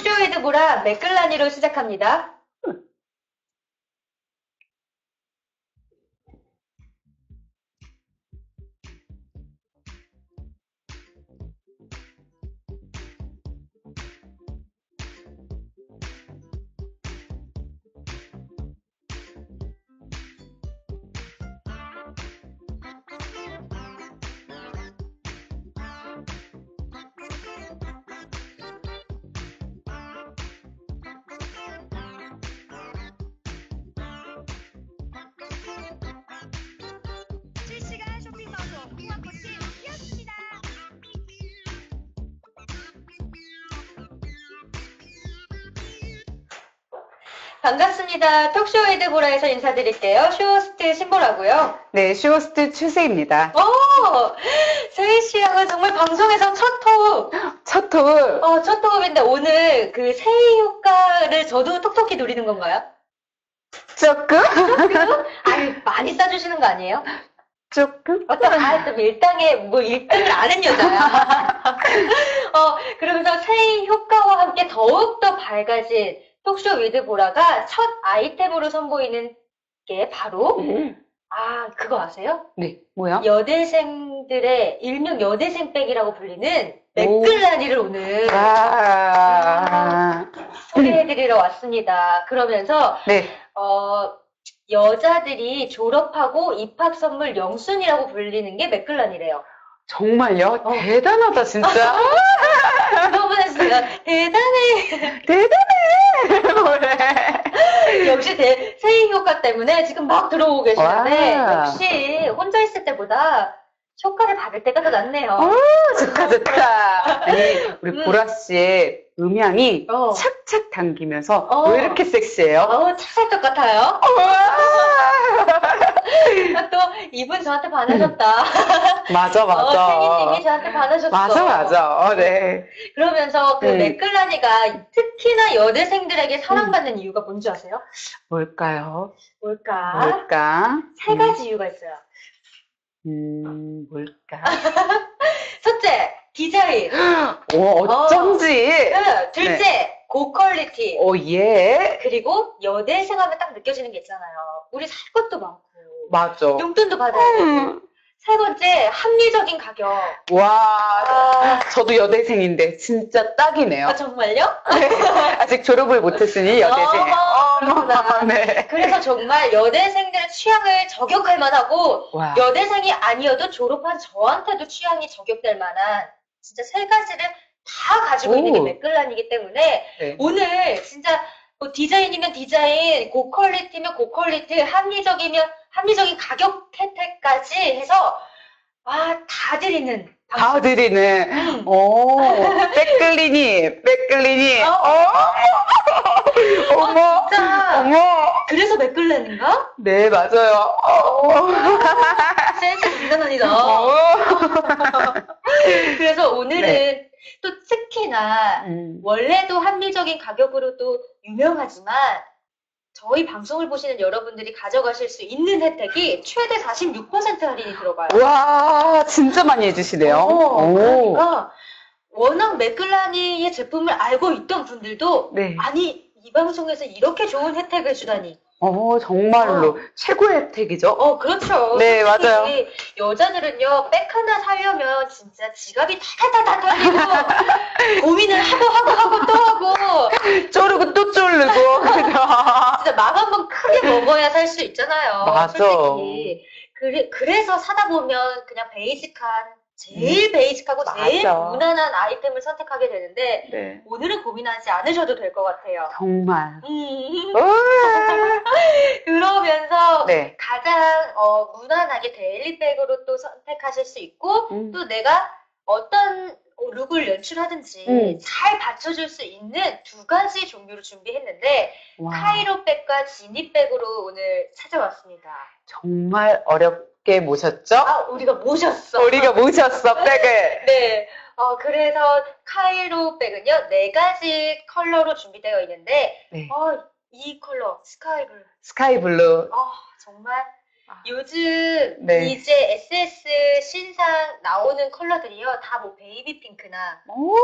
톡쇼 위드보라 맥글라니로 시작합니다. 반갑습니다. 톡쇼 위드보라에서 인사드릴게요. 쇼호스트 신보라고요. 네, 슈호스트 추세입니다. 오! 세희 씨하고 정말 방송에서 첫 호흡. 첫 호흡. 어, 첫 호흡인데 오늘 그 세희 효과를 저도 톡톡히 노리는 건가요? 조금? 아니, 많이 싸주시는 거 아니에요? 조금? 어떤 아, 또 밀당에 뭐 1등을 아는 여자야. 어, 그러면서 세희 효과와 함께 더욱더 밝아진 톡쇼 위드 보라가 첫 아이템으로 선보이는 게 바로 아, 그거 아세요? 네, 뭐야? 여대생들의 일명 여대생백이라고 불리는 맥글라니를 오늘 와. 소개해드리러 왔습니다. 그러면서 네, 어, 여자들이 졸업하고 입학 선물 영순이라고 불리는 게 맥글란이래요. 정말요? 어. 대단하다, 진짜. 제가 대단해. 대단해! 역시 대, 세이 효과 때문에 지금 막 들어오고 계시는데 와. 역시 혼자 있을 때보다 효과를 받을 때가 더 낫네요. 어? 좋다, 좋다. 아니, 우리 음. 보라 씨의 음향이 어. 착착 당기면서 어. 왜 이렇게 섹시해요? 어우, 찰떡 같아요. 와. 또 이분 저한테 반하셨다. 맞아, 맞아. 어, 세희님이 저한테 반하셨어. 맞아, 맞아. 어, 네. 그러면서 그 음. 맥글라니가 특히나 여대생들에게 사랑받는 이유가 뭔지 아세요? 뭘까요? 뭘까? 뭘까? 세 가지 이유가 있어요. 음, 뭘까? 첫째, 디자인. 오, 어쩐지. 그, 둘째, 고퀄리티. 오, 예. 그리고 여대생 하면 딱 느껴지는 게 있잖아요. 우리 살 것도 많고, 맞아. 용돈도 받아야 되고. 음. 세 번째, 합리적인 가격. 와, 아, 저도 여대생인데 진짜 딱이네요. 아, 정말요? 아직 졸업을 못했으니 여대생. 어. 네. 그래서 정말 여대생들의 취향을 저격할 만하고, 와. 여대생이 아니어도 졸업한 저한테도 취향이 저격될 만한 진짜 세 가지를 다 가지고 있는 게 오. 맥글란이기 때문에 네. 오늘 진짜 뭐 디자인이면 디자인, 고퀄리티면 고퀄리티, 합리적이면 합리적인 가격 혜택까지 해서 아, 다 드리는 다 드리는. 음. 오, 백글리니, 백글리니. 어. 어. 어머, 진짜 어머. 그래서 맥글란인가? 네, 맞아요. 어. 센스 대단하니다. 어. 오늘은 네. 또 특히나 음. 원래도 합리적인 가격으로도 유명하지만 저희 방송을 보시는 여러분들이 가져가실 수 있는 혜택이 최대 46% 할인이 들어가요. 와, 진짜 많이 해주시네요. 어, 오. 그러니까 워낙 맥글라니의 제품을 알고 있던 분들도 네. 아니 이 방송에서 이렇게 좋은 혜택을 주다니. 어, 정말로 최고의 혜택이죠. 어 그렇죠. 네, 솔직히 맞아요. 여자들은요 백 하나 사려면 진짜 지갑이 타타타타 떨리고 고민을 하고 하고 하고 또 하고 쪼르고 또 쪼르고. 그죠? 진짜 맘 한번 크게 먹어야 살 수 있잖아요. 맞아. 솔직히. 그래, 그래서 사다 보면 그냥 베이직한, 제일 베이직하고 제일 맞아. 무난한 아이템을 선택하게 되는데, 네. 오늘은 고민하지 않으셔도 될 것 같아요. 정말. 음, 우와. 그러면서 네. 가장 어, 무난하게 데일리백으로 또 선택하실 수 있고, 음. 또 내가 어떤 룩을 연출하든지 음. 잘 받쳐줄 수 있는 두 가지 종류를 준비했는데, 와, 카이로백과 지니백으로 오늘 찾아왔습니다. 정말 어렵 게 모셨죠? 아, 우리가 모셨어. 우리가 모셨어, 백을. 네. 어, 그래서 카이로 백은요, 네 가지 컬러로 준비되어 있는데, 네. 어, 이 컬러, 스카이 블루. 스카이 블루. 어, 정말 아. 요즘 네. 이제 SS 신상 나오는 컬러들이요, 다 뭐 베이비 핑크나 오,